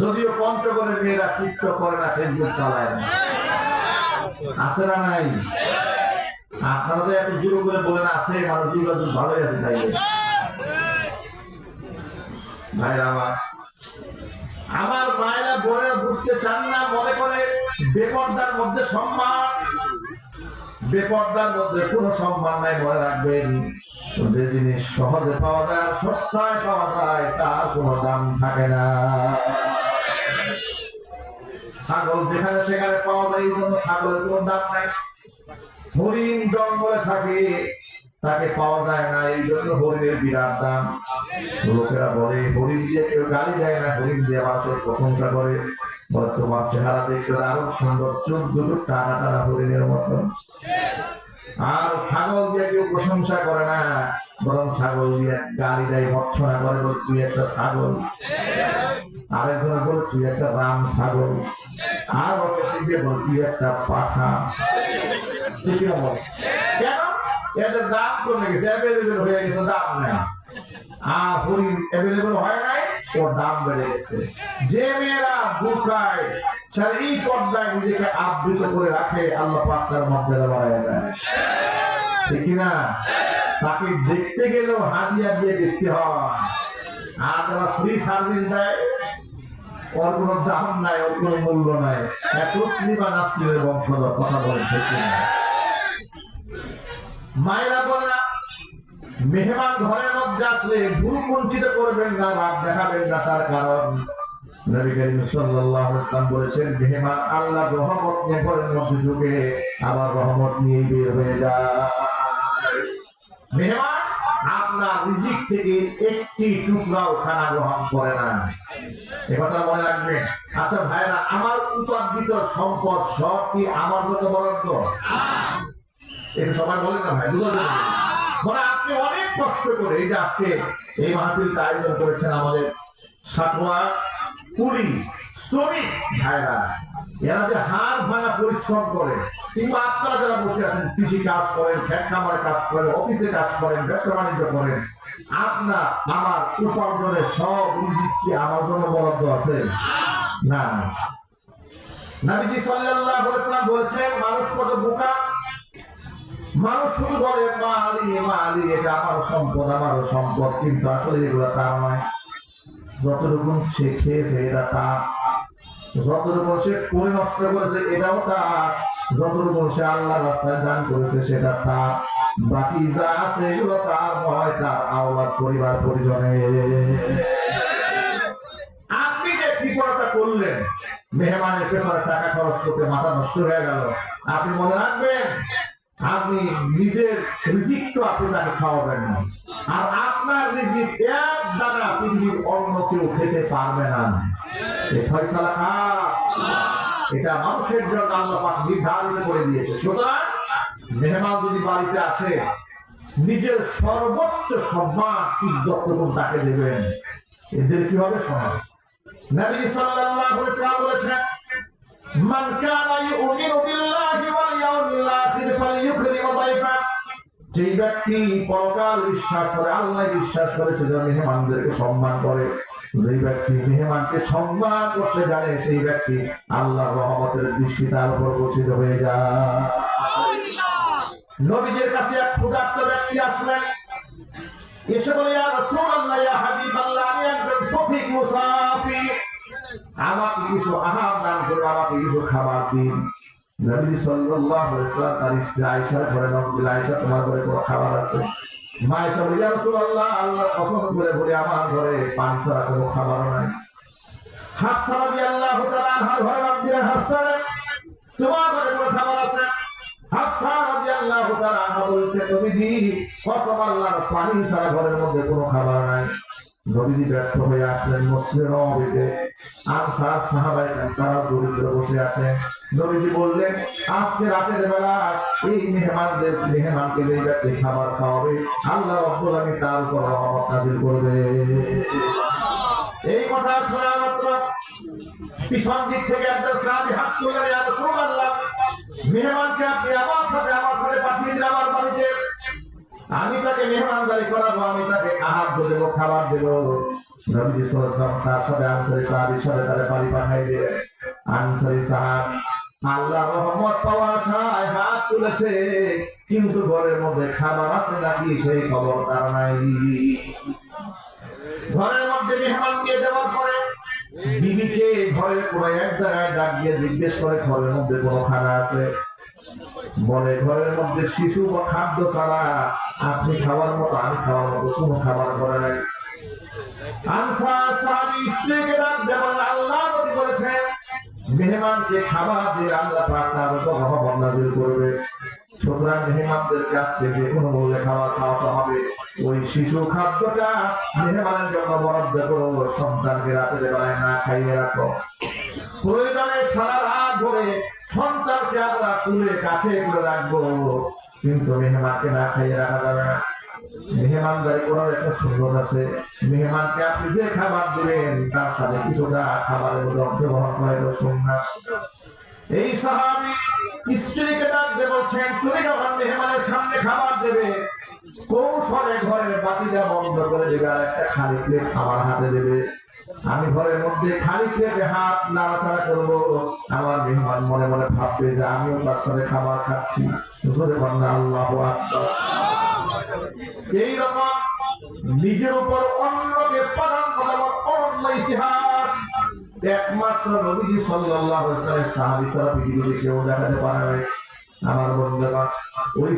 যদিও পঞ্চগড়ের মেয়েরা টিকটক করে না ফেসবুক চালায় না। আছে না নাই? আপনারা তো এত জোর করে বলেন, আছে, মানুষ যোগাযোগ ভালোই আছে, তাই ভাই আমার আমার মায়েরা বোনেরা বুঝতে চান না, মনে করে বেপর্দার মধ্যে সম্মান। বেপর্দার মধ্যে কোনো সম্মান নাই, মনে রাখবেন। যে জিনিস সহজে পাওয়া যায় সস্তায় পাওয়া যায়, তার কোনো দাম থাকে না। ছাগল যেখানে সেখানে পাওয়া যায়, এই জন্য ছাগলের কোনো দাম নাই। হরিণ জঙ্গলে থাকে, তাকে পাওয়া যায় না, এই জন্য হরিণের বিরাট দাম। লোকেরা বলে, হরিণ দিয়ে কেউ গালি দেয় না, হরিণ দিয়ে মানুষের প্রশংসা করে। বলে, তোমার চেহারা দেখতে দারুণ সুন্দর চোখ দুটো টানা টানা হরিণের মতো। আর ছাগল দিয়ে কেউ প্রশংসা করে না, বরং ছাগল দিয়ে গালি দেয়, ভৎসনা করে তুই একটা ছাগল। আরেকজন বলে, তুই একটা রাম ছাগল। আর অচেতন দিয়ে বলে, তুই একটা পাঠা ঠিক বল? কেন? এদের দাম কমে গেছে অ্যাভেলেবেল হয়ে গেছে, দাম নেই। আর হরিণ অ্যাভেলেবেল হয় নাই, ওর দাম বেড়ে গেছে। যে মেয়েরা বুকায় পর্দায় নিজেকে আবৃত করে রাখে, আল্লাহ পাক তার মর্যাদা বাড়ায় দেয়। ঠিক না তাকে দেখতে গেলেও হাদিয়া দিয়ে দেখতে হয়। আর যারা ফ্রি সার্ভিস দেয় ওর দাম নাই, ওর মূল্য নাই। বংশধর কথা না, মেহমান ঘরের মধ্যে আসলে করবেন না, রাত দেখাবেন না, তার কারণ নবী করিম সাল্লাল্লাহু আলাইহি বলেছেন, মেহমান আল্লাহ রহমত নিয়ে ঘরের মধ্যে ঢুকে আবার রহমত নিয়ে বের হয়ে যায়। মেহমান আপনার রিজিক থেকে একটি টুকরাও খানা গ্রহণ করে না। এ মনে রাখবেন আচ্ছা ভাইরা আমার উপার্জিত সম্পদ সব কি আমার জন্য বরাদ্দ? সবাই বলে না ভাই মানে আপনি অনেক কষ্ট করে এই যে আজকে এই আয়োজন করেছেন আমাদের কুড়ি শ্রমিক ভাইরা এরা যে হার ভাঙা পরিশ্রম করে, কিংবা আপনারা যারা বসে আছেন, কৃষি কাজ করেন ফ্যাট কাজ করেন, অফিসে কাজ করেন, ব্যবসা বাণিজ্য করেন আপনার, আমার উপার্জনের সব রিজিক কি আমার জন্য বরাদ্দ আছে? না। সাল্লাল্লাহু আলাইহি মানুষ কত বোকা? মানুষ শুধু বলে, মালি মালি, এটা আমার সম্পদ আমার সম্পদ। কিন্তু আসলে এগুলো তার নয়। যতটুকু সে খেয়েছে, এটা তার যতটুকু সে করেছে, এটাও তার যতটুকু সে আল্লাহ রাস্তায় দান করেছে, সেটা তার বাকি যা আছে এগুলো তার নয় তার আওলাদ পরিবার পরিজনে। আপনি যে করলেন? মেহমানের পেছনে টাকা খরচ করতে মাথা নষ্ট হয়ে গেল। আপনি মনে রাখবেন, আপনি নিজের রিজিক তো আপনি তাকে খাওয়াবেন না। আর আপনার রিজিক এক পৃথিবীর অন্য কেউ খেতে পারবে না। এটা মানুষের জন্য নির্ধারণ করে দিয়েছে। সুতরাং মেহমান যদি বাড়িতে আসে, নিজের সর্বোচ্চ সম্মান ইজ্জত তখন তাকে দেবেন। এদের কি হবে দাইফা। যে আল্লাহ সম্মান করে। যে ব্যক্তি মেহমানকে সম্মান করতে জানে, সেই ব্যক্তি আল্লাহর রহমতের দৃষ্টি তার উপর বর্ষিত হয়ে যায়। নবীদের কাছে এক ক্ষুধার্ত ব্যক্তি আসলেন। এসে বলে, ইয়া রাসূলুল্লাহ, ইয়া হাবিবাল্লাহ, আমি একজন মুসাফির। আমাকে কিছু আহার দান আমাকে কিছু খাবার দিন। নবী সাল্লাল্লাহু আলাইহি তার স্ত্রী ঘরে দিল। আয়েশা, তোমার ঘরে কোনো খাবার আছে? মা আয়েশা বলে, ইয়া রাসূলুল্লাহ, আল্লাহ পছন্দ করে আমার ঘরে পানি ছাড়া কোনো খাবার নাই। হাফসা রাদিয়াল্লাহু তাআলা আনহার ঘরে দিলেন, হাফসা তোমার ঘরে কোনো খাবার আছে? খাবার খাওয়াবে, আল্লাহ রব্বুল আলামিন তার উপর রহমত নাজিল এই কথা শোনা মাত্র পিছন দিক থেকে একজন সাহাবী হাত তুলে রাসূলুল্লাহ মেহমানকে আপনি আমার সাথে আমার সাথে পাঠিয়ে দিন আমার বাড়িতে। আমি তাকে মেহমানদারি করাবো, আমি তাকে আহার দেবো, খাবার দেবো। নবীজি সাল্লাল্লাহু তার সাথে আনসারী সাহাবীর সাথে তারে আনসারী সাহাব আল্লাহ রহমত পাওয়ার আশায় হাত তুলেছে, কিন্তু ঘরের মধ্যে খাবার আছে নাকি সেই খবর তার নাই। ঘরের মধ্যে মেহমান দিয়ে দেওয়ার পরে বিবিকে ঘরের কোনো এক জায়গায় ডাক দিয়ে জিজ্ঞেস করে, ঘরের মধ্যে কোনো খানা আছে? বলে, ঘরের মধ্যে শিশু বা খাদ্য ছাড়া আপনি খাওয়ার মতো, আমি খাওয়ার মতো কোনো খাবার করে নাই। আল্লাহ বলেছেন, মেহমানকে খাবার দিয়ে আল্লাহ পাক তার করবে। সুতরাং মেহমানদের কোনো খাবার খাওয়াতে হবে। ওই শিশু খাদ্যটা মেহমানের জন্য বরাদ্দ করো, সন্তানকে রাতের বেলায় না খাইয়ে রাখো। প্রয়োজনে সারা রাত ধরে সন্তানকে আমরা তুলে কাছে করে রাখব, কিন্তু মেহমানকে না খাইয়ে রাখা যাবে না। মেহমানদারি করার একটা সুন্দর আছে। মেহমানকে আপনি যে খাবার দিবেন, তার সাথে কিছুটা খাবারের মধ্যে অংশগ্রহণ করে তো শুননা এই সাহাবি স্ত্রীকে ডাক দিয়ে বলছেন, তুমি যখন মেহমানের সামনে খাবার দেবে, কৌশলে ঘরের বাতিটা বন্ধ করে দেবে আর একটা খালি প্লেট আমার হাতে দেবে। আমি ঘরের মধ্যে খালি প্লেটে হাত নাড়াচাড়া করব। আমার মেহমান মনে মনে ভাববে যে আমিও তার সাথে খাবার খাচ্ছি। এইরকম নিজের উপর অন্যকে প্রাধান্য দেওয়ার অনন্য ইতিহাস একমাত্র নবীজি ছাড়া পৃথিবীতে কেউ দেখাতে পারে আমার বন্ধুরা, ওই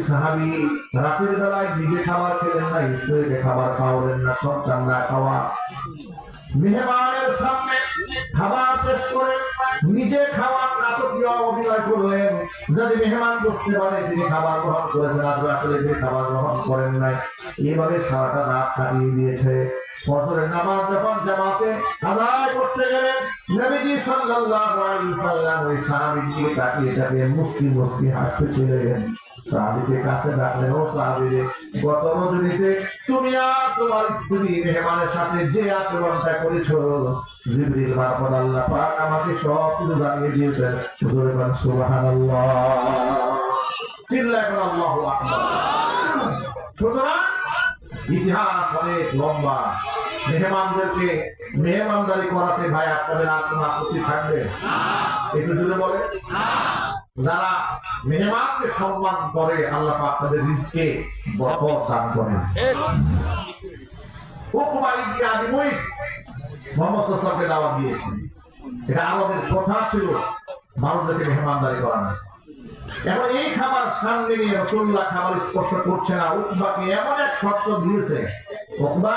রাতের বেলায় নিজে খাবার খেলেন না, স্ত্রীকে খাবার খাওয়ালেন না সন্তান না খাওয়া। মেহমানের সামনে খাবার পেশ নিজে খাবার নাটকীয় অভিনয় করলেন। যদি মেহমান বুঝতে পারে, তিনি খাবার গ্রহণ করেছেন আসলে তিনি খাবার গ্রহণ করেন নাই। এভাবে সারাটা রাত কাটিয়ে দিয়েছে। ফজরের নামাজ যখন জামাতে আদায় করতে গেলেন নবীজি সাল্লাল্লাহু আলাইহি সাল্লাম ওই সাহাবীর দিকে তাকিয়ে তাকিয়ে মুস্কি মুস্কি হাসতেছিলেন। সাহাবীকে কাছে ডাকলেন, ও সাহাবী রে, গত রজনীতে তুমি আর তোমার স্ত্রী মেহমানের সাথে যে আচরণটা করেছ? জিবরিল মারফত আল্লাহ পাক আমাকে সব কিছু জানিয়ে দিয়েছেন। জোরে বলেন, সুবহানাল্লাহ। চিল্লায় বলেন আল্লাহু আকবার। সুতরাং ইতিহাস অনেক লম্বা। মেহমানদেরকে, মেহমানদারি করাতে ভাই আপনাদের আর কোনো আপত্তি থাকবে? একটু জুড়ে বলে যারা মেহমানকে সম্মান করে, আল্লাহ পাক তাদের রিজকে বরকত দান করেন। উকবা ইবনে আবি মুইত মোহাম্মদ সাল্লাল্লাহু দাওয়াত দিয়েছেন। এটা আমাদের কথা ছিল মানুষদেরকে মেহমানদারি করানো। এখন এই খাবার সামনে নিয়ে রসুল্লাহ খাবার স্পর্শ করছে না। উকবাকে এমন এক শর্ত দিয়েছে, উকবা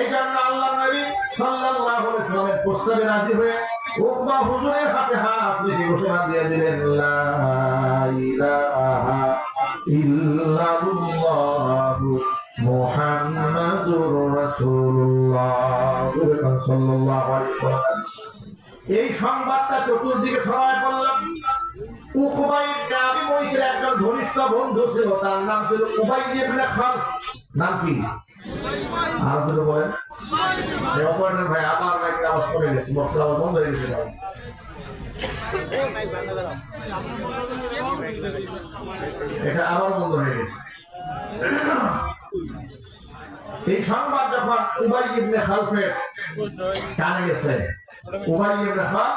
এই জন্য আল্লাহ নবী সাল্লাল্লাহু আলাইহি সাল্লামের প্রস্তাবে রাজি হয়ে উকবা হুজুরের হাতে হাত রেখে ঘোষণা দিয়ে দিলেন, লা ইলাহা ইল্লাল্লাহু মুহাম্মাদুর রাসূলুল্লাহ। সাল্লাল্লাহু আলাইহি এই সংবাদটা চতুর্দিকে ছড়ায় পড়লাম। উকবাই ইবনে আবি একজন ঘনিষ্ঠ বন্ধু ছিল, তার নাম ছিল উবাই ইবনে খালফ। নাম কি? আর বলেন। অপারেটর ভাই আমার মাইকের আওয়াজ কমে গেছে, বক্সের আওয়াজ বন্ধ হয়ে গেছে এটা আবার বন্ধ হয়ে গেছে। এই সংবাদ যখন উবাই ইবনে খালফের কানে গেছে, উবাই ইবনে খালফ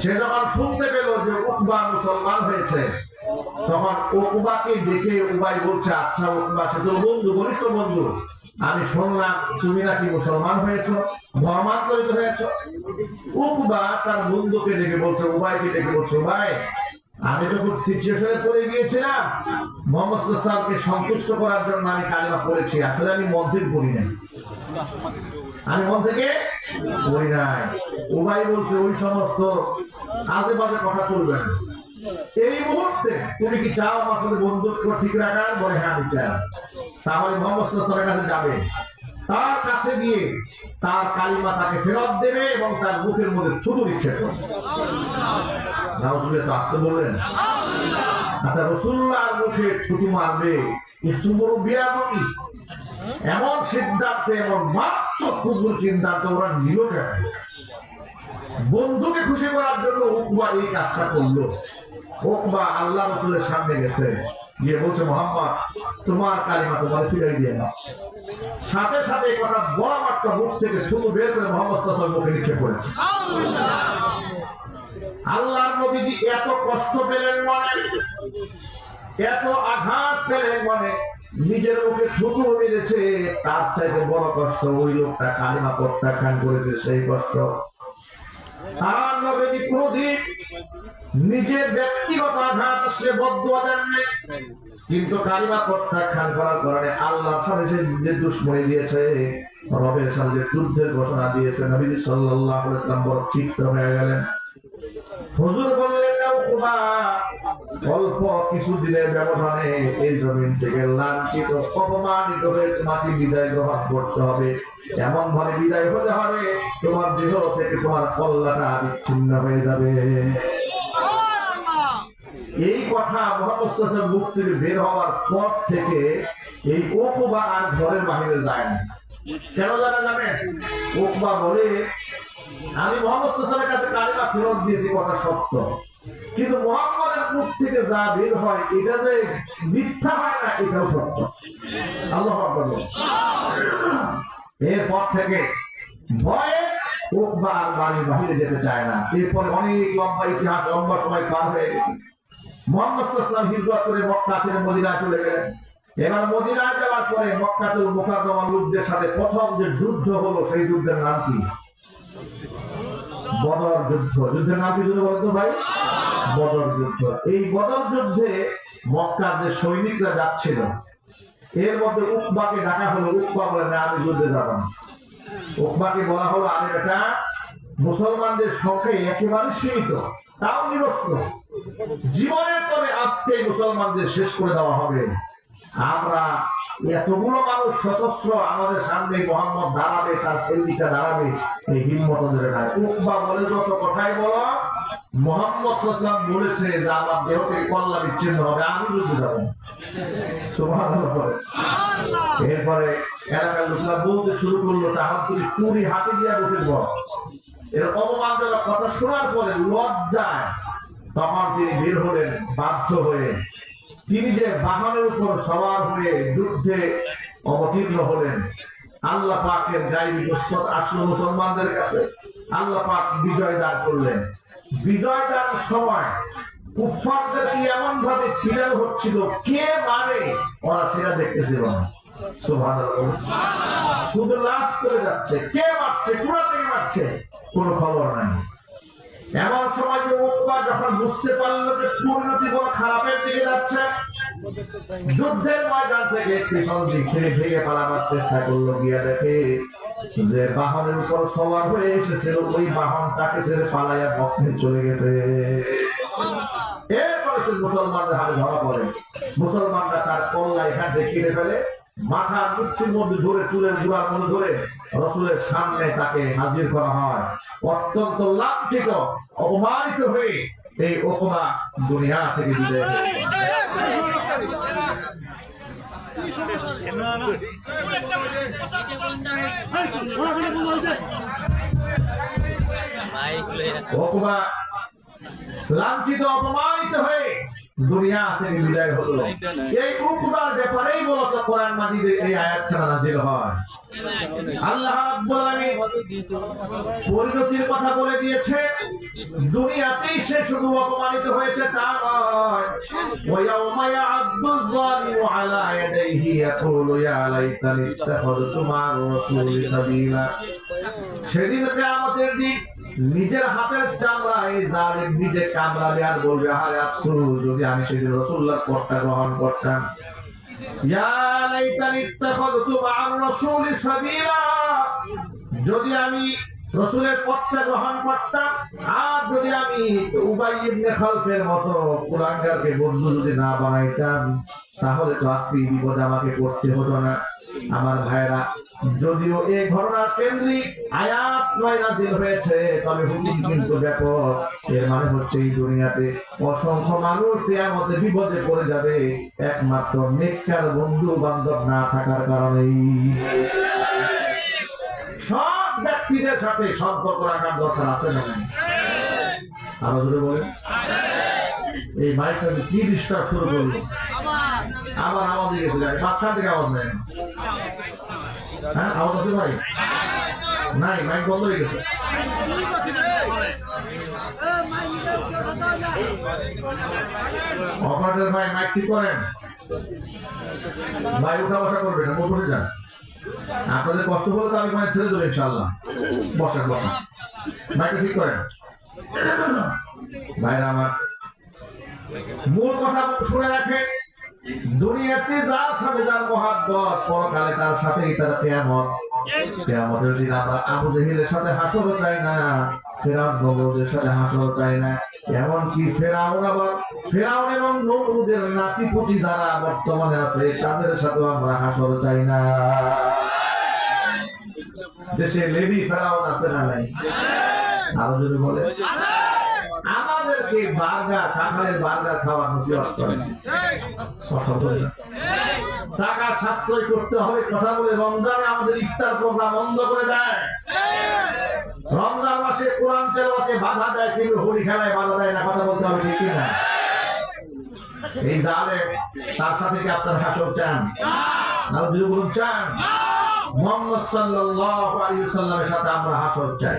সে যখন শুনতে পেল যে উকবা মুসলমান হয়েছে, তখন উকবাকে ডেকে উবাই বলছে আচ্ছা উকবা, সে তোর বন্ধু, ঘনিষ্ঠ বন্ধু। আমি শুনলাম তুমি নাকি মুসলমান হয়েছো, ধর্মান্তরিত হয়েছ। উকবা তার বন্ধুকে ডেকে বলছে, উবাইকে ডেকে বলছে, উবাই, আমি তো খুব সিচুয়েশনে পড়ে গিয়েছিলাম। মোহাম্মদ সাল্লামকে সন্তুষ্ট করার জন্য আমি কালিমা পড়েছি। আসলে আমি মন থেকে পড়ি নাই। আমি মন থেকে পড়ি নাই। উবাই বলছে, ওই সমস্ত আজে বাজে কথা চলবে না। এই মুহূর্তে তুমি কি চাও আমার সাথে বন্ধুত্ব ঠিক রাখার? বলে হ্যাঁ আমি চাই। তাহলে মোহাম্মদ কাছে যাবে। তার কাছে গিয়ে তার কালিমা তাকে ফেরত দেবে এবং তার মুখের মধ্যে থুতু নিক্ষেপ করবে। তো আসতে বললেন। আচ্ছা রসুল্লাহর মুখে থুতু মারবে একটু বড় বিয়ামনি এমন সিদ্ধান্তে, এমন মাত্র ক্ষুদ্র সিদ্ধান্ত ওরা নিল কেন বন্ধুকে খুশি করার জন্য উকবা এই কাজটা করল। উকবা আল্লাহ রসুলের সামনে গেছে, গিয়ে বলছে, মোহাম্মদ, তোমার কালিমা তোমার ফিরাই দিয়ে দাও। সাথে সাথে কথা বলা মাত্র মুখ থেকে থুতু বের করে মোহাম্মদ সাল্লাল্লাহু মুখে নিক্ষেপ করেছে। আল্লাহর নবী এত কষ্ট পেলেন মনে? এত আঘাত পেলেন মনে? নিজের মুখে থুতু মেরেছে, তার চাইতে বড় কষ্ট ওই লোকটা কালিমা প্রত্যাখ্যান করেছে, সেই কষ্ট। নিজের ব্যক্তিগত আঘাত আসলে বদুয়া দেন। কিন্তু কালিমা প্রত্যাখ্যান করার কারণে আল্লাহর সাথে সে যে দুশ্মনী দিয়েছে, রবের সাথে যুদ্ধের ঘোষণা দিয়েছে, নবীজি আলাইহি বড় ক্ষিপ্ত হয়ে গেলেন হুজুর বললেন অল্প কিছুদিনের ব্যবধানে এই জমিন থেকে লাঞ্ছিত, অপমানিত হয়ে তোমাকে বিদায় গ্রহণ করতে হবে এমন ভাবে বিদায় হতে হবে, তোমার দেহ থেকে তোমার কল্লাটা বিচ্ছিন্ন হয়ে যাবে। এই কথা সাল্লাল্লাহু মুখ থেকে বের হওয়ার পর থেকে এই ওকবা আর ঘরের বাহিরে যায় না। কেন জানা যাবে ওকবা বলে, আমি মোহাম্মদ কাছে কালিমা ফেরত দিয়েছি, কথা সত্য। কিন্তু মোহাম্মদের মুখ থেকে যা বের হয়, এটা যে মিথ্যা হয় না, এটাও সত্য। আল্লাহ। এরপর থেকে ভয়ে ওকবা আর বাড়ির বাহিরে যেতে চায় না। এরপরে অনেক লম্বা ইতিহাস, লম্বা সময় পার হয়ে গেছে। মোহাম্মদ হিজরত করে মক্কা ছেড়ে চলে গেলেন। এবার যাওয়ার পরে মক্কাতুল লোকদের সাথে প্রথম যে যুদ্ধ হলো, সেই যুদ্ধের নাম কি? বদর যুদ্ধ। যুদ্ধের নাম কি বলতো ভাই? বদর যুদ্ধ। এই বদর যুদ্ধে মক্কার যে সৈনিকরা যাচ্ছিল এর মধ্যে উকবাকে ডাকা হলো, উকবা বলে, না, আমি যুদ্ধে যাব না। উকবাকে বলা হলো আরে বেটা মুসলমানদের সংখ্যা একেবারে সীমিত, তাও নিরস্ত্র জীবনের তবে আজকে মুসলমানদের শেষ করে দেওয়া হবে। আমরা এতগুলো মানুষ সশস্ত্র আমাদের সামনে মোহাম্মদ দাঁড়াবে, তার সৈনিকটা দাঁড়াবে, এই হিম্মত উকবা বলে, যত কথাই বলো, মোহাম্মদ বলেছে যে আমার দেহ থেকে কল্লা বিচ্ছিন্ন হবে, আমি যুদ্ধে যাব না। এরপরে এলাকার লোকরা বলতে শুরু করল তুমি চুরি হাতে দিয়ে বসে অপমানজনক কথা শোনার পরে লজ্জায় তখন তিনি বের হলেন, বাধ্য হয়ে। তিনি যে বাহনের উপর সবার হয়ে যুদ্ধে অবতীর্ণ হলেন, আল্লাহ পাকের গাইবী নসরত আসলো মুসলমানদের কাছে। আল্লাহ পাক বিজয় দান করলেন। বিজয় দানের সময় খারাপের দিকে যাচ্ছে, যুদ্ধের ময়দান থেকে পিছন ভেঙে পালাবার চেষ্টা করল। গিয়া দেখে যে বাহনের উপর সবার হয়ে এসেছিল। ওই বাহন ছেড়ে পালাইয়া বক্ষে চলে গেছে। এরপরে সে মুসলমানদের হাতে ধরা পড়ে? মুসলমানরা তার কল্লা এখান থেকে কেটে ফেলে মাথার মুষ্টির মধ্যে ধরে চুলের গুড়ার মধ্যে ধরে রসুলের সামনে তাকে হাজির করা হয়। অত্যন্ত লাঞ্ছিত অপমানিত হয়ে এই ওকমা দুনিয়া থেকে বিদায় ওকমা লাঞ্ছিত, অপমানিত হয়ে দুনিয়া থেকে বিদায় হলো। এই উকবার ব্যাপারেই মূলত কোরআন মাজিদের এই আয়াত ছাড়া নাজিল হয়। আল্লাহ পরিণতির কথা বলে দিয়েছে দুনিয়াতেই সে শুধু অপমানিত হয়েছে তা নয়। সেদিন নিজের হাতের চামড়া, এই জালিম নিজে কামড়াবে আর বলবে, আরে আফসোস, যদি আমি সেদিন রসুল্লাহ পথটা গ্রহণ করতাম। যদি আমি রসুলের পথটা গ্রহণ করতাম, আর যদি আমি উবাই খালফের মতো কুলাঙ্গারকে বন্ধু যদি না বানাইতাম। তাহলে তো আজকে বিপদ আমাকে করতে হতো না। আমার ভাইরা যদিও এই ঘটনার কেন্দ্রিক আয়াত নয় নাজিল হয়েছে, তবে হুকুম কিন্তু ব্যাপক। এর মানে হচ্ছে এই দুনিয়াতে অসংখ্য মানুষ কিয়ামতে বিপদে পড়ে যাবে। একমাত্র নেককার বন্ধু বান্ধব না থাকার কারণেই। সব ব্যক্তিদের সাথে সম্পর্ক রাখার দরকার আছে না? আরও জোরে বলেন। এই মাইকটা কি ডিস্টার্ব শুরু করল আবার আওয়াজ গেছে মাঝখান থেকে আওয়াজ নেই। হ্যাঁ আওয়াজ আছে ভাই? নাই, মাইক বন্ধ হয়ে গেছে। অপারেটর ভাই, মাইক ঠিক করেন? ভাই, উঠা বসা করবেন না বসে যান। আপনাদের কষ্ট হলে তো আমি মাইক ছেড়ে দেবো ইনশাল্লাহ বসেন বসেন। মাইকটা ঠিক করেন। ভাইরা আমার মূল কথা শুনে রাখেন দুনিয়াতে যার সাথে যার মহাব্বত, পরকালে তার সাথেই তার কেয়ামত। কেয়ামতের দিন আমরা আবু জেহিলের সাথে হাসরও চাই না, ফেরাউন সাথে চাই না। ফেরাউন আবার, ফেরাউন এবং যারা বর্তমানে আছে, তাদের আমরা চাই না। দেশে লেডি ফেরাউন আছে না নাই? আরও যদি বলে আমাদেরকে বার্গার কাঁঠালের বার্গার খাওয়ার নসিহত করে কথা বলে। টাকা সাশ্রয় করতে হবে কথা বলে রমজানে আমাদের ইফতার প্রোগ্রাম বন্ধ করে দেয়। রমজান মাসে কোরআন তেলাওয়াতে বাধা দেয় কিন্তু হোলি খেলায় বাধা দেয় না কথা বলতে হবে ঠিক না। এই! জালে তার সাথে কি আপনার হাসর চান? আর যদি বলুন চান? মোহাম্মদ সাল্লাল্লাহু আলাইহি সাল্লামের সাথে আমরা হাসর চাই।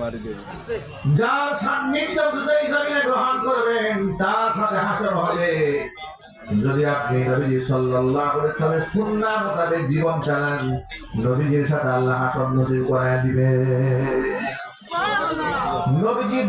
করবেন যা সান্নিধ্য যদি এই জমিনে গ্রহণ করবেন, তার সাথে হাসর হবে। যদি আপনি নবীজি সাল্লাল্লাহু আলাইহি সাল্লামের সুন্নাহ মোতাবেক জীবন চালান, নবীজির সাথে আল্লাহ হাসর নসিব করায় দিবে নবীজি